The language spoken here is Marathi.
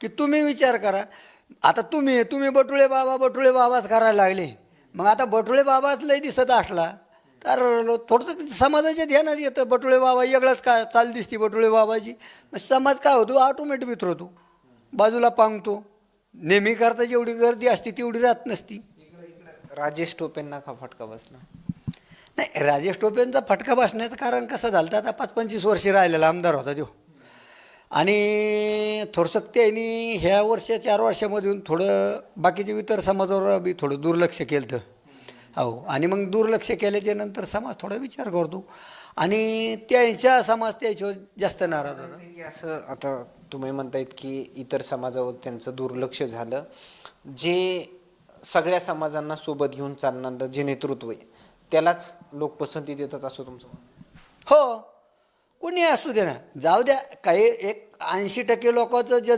की तुम्ही विचार करा. आता तुम्ही तुम्ही बटुळे बाबा बटुळे बाबाच करायला लागले. मग आता बटुळे बाबाच लय दिसत असला तर थोडंसं समाजाच्या ध्यानात येतं बटुळे बाबा वेगळंच का चाल दिसते बटुळे बाबाची. मग समाज काय होतो? ऑटोमॅटिक वितरतो बाजूला पांगतो. नेहमी करता जेवढी गर्दी असते तेवढी राहत नसती. राजेश टोपेंना का फटका बसला? नाही राजेश टोपेंचा फटका बसण्याचं कारण कसं झालं? तर आता पाच पंचवीस वर्षे राहिलेला आमदार होता तो. आणि थोडंसं त्यांनी ह्या वर्ष चार वर्षामधून थोडं बाकीच्या इतर समाजावर बी थोडं दुर्लक्ष केलं तर हो आणि मग दुर्लक्ष केल्याच्यानंतर समाज थोडा विचार करतो. आणि त्यांच्या समाज त्याच्यावर जास्त नाराज होता असं आता तुम्ही म्हणतायत की इतर समाजावर त्यांचं दुर्लक्ष झालं. जे सगळ्या समाजांना सोबत घेऊन चालणारं जे नेतृत्व आहे त्यालाच लोक पसंती देतात असं तुमचं? हो. कोणी असू दे ना. जाऊ द्या काही एक ऐंशी टक्के लोकांचं जे